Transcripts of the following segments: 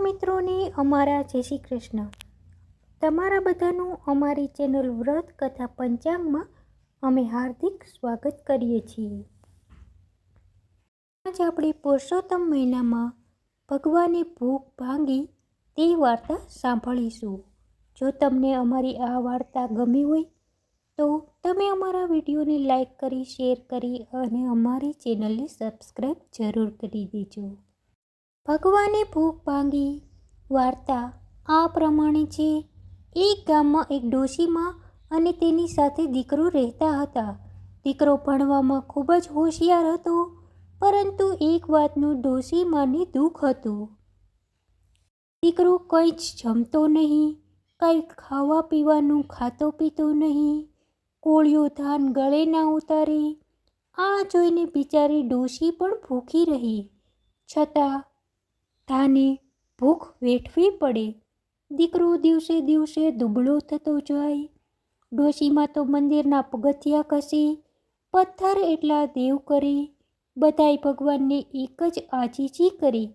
મિત્રોને અમારા જય શ્રી કૃષ્ણ. તમારા બધાનું અમારી ચેનલ વ્રત કથા પંચાંગમાં અમે હાર્દિક સ્વાગત કરીએ છીએ. આજ આપણે પુરુષોત્તમ મહિનામાં ભગવાને ભૂખ ભાંગી તે વાર્તા સાંભળીશું. જો તમને અમારી આ વાર્તા ગમી હોય, તો તમે અમારા વિડીયોને લાઈક કરી, શેર કરી અને અમારી ચેનલને સબસ્ક્રાઈબ જરૂર કરી દેજો. ભગવાને ભૂખ ભાંગી વાર્તા આ પ્રમાણે છે. એક ગામમાં એક ડોશીમાં અને તેની સાથે દીકરો રહેતા હતા. દીકરો ભણવામાં ખૂબ જ હોશિયાર હતો, પરંતુ એક વાતનું ડોશીમાને દુઃખ હતું. દીકરો કંઈ જ જમતો નહીં, કંઈ ખાવા પીવાનું ખાતો પીતો નહીં, કોળિયો ધાન ગળે ના ઉતારે. આ જોઈને બિચારી ડોશી પણ ભૂખી રહી. છતાં ધાને ભૂખ વેઠવી પડે. દીકરો દિવસે દિવસે દુબળો થતો જાય. ડોશીમાં તો મંદિરના પગથિયા કસી પથ્થર એટલા દેવ કરી. બધાય ભગવાનને એક જ આજીજી કરી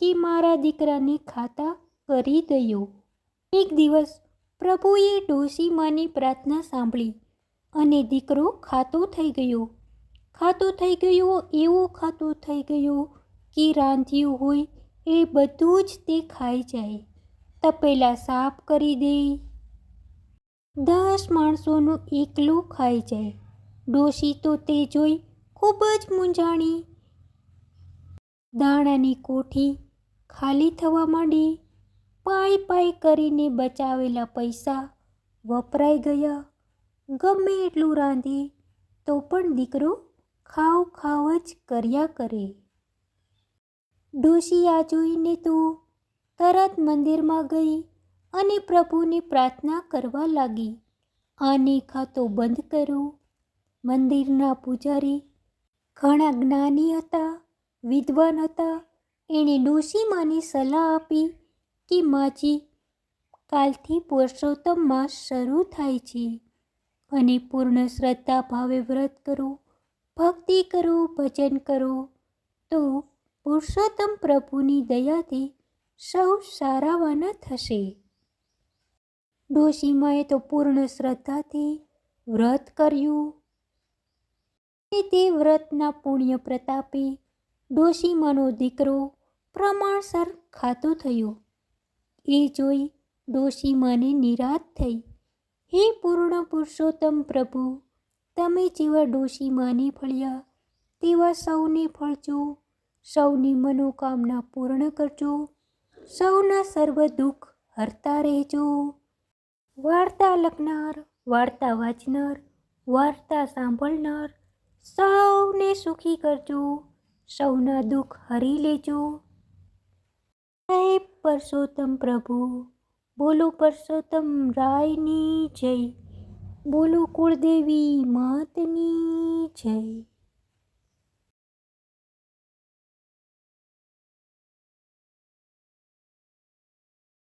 કે મારા દીકરાને ખાતા કરી દયો. એક દિવસ પ્રભુએ ડોશીમાની પ્રાર્થના સાંભળી અને દીકરો ખાતો થઈ ગયો. ખાતો થઈ ગયો, એવો ખાતો થઈ ગયો કે રાંધ્યું હોય એ બધું જ તે ખાઈ જાય. તપેલા સાફ કરી દે. દસ માણસોનું એકલું ખાઈ જાય. ડોશી તો તે જોઈ ખૂબ જ મૂંઝાણી. દાણાની કોઠી ખાલી થવા માંડી. પાય પાય કરીને બચાવેલા પૈસા વપરાઈ ગયા. ગમે એટલું રાંધી તો પણ દીકરો ખાવ ખાવ જ કર્યા કરે. આ જોઈને તો તરત મંદિરમાં ગઈ અને પ્રભુને પ્રાર્થના કરવા લાગી. આને ખાતો બંધ કરો. મંદિરના પૂજારી ઘણા જ્ઞાની હતા, વિદ્વાન હતા. એણે ડોશીમાને સલાહ આપી કે, માજી, કાલથી પુરુષોત્તમ માસ શરૂ થાય છે અને પૂર્ણ શ્રદ્ધા ભાવે વ્રત કરો, ભક્તિ કરો, ભજન કરો. તો પુરુષોત્તમ પ્રભુની દયાથી સૌ સારાવાના થશે. ડોશીમાએ તો પૂર્ણ શ્રદ્ધાથી વ્રત કર્યું. તે વ્રતના પુણ્ય પ્રતાપે ડોશીમાનો દીકરો પ્રમાણસર ખાતો થયો. એ જોઈ ડોશીમાને નિરાશ થઈ. હે પૂર્ણ પુરુષોત્તમ પ્રભુ, તમે જેવા ડોશીમાને ફળ્યા, તેવા સૌને ફળજો. સૌની મનોકામના પૂર્ણ કરજો. સૌના સર્વ દુઃખ હરતા રહેજો. વાર્તા લખનાર, વાર્તા વાંચનાર, વાર્તા સાંભળનાર સૌને સુખી કરજો. સૌના દુઃખ હરી લેજો. સાહેબ પરસોત્તમ પ્રભુ, બોલો પરસોત્તમ રાયની જય. બોલો કુળદેવી માતની જય.